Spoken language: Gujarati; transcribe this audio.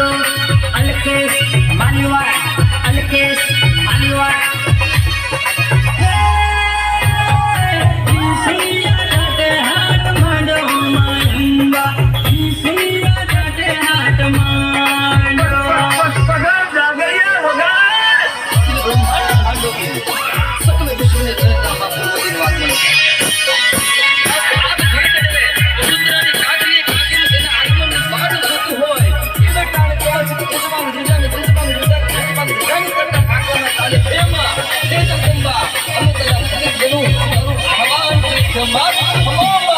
Video, Alexis Come on, come on.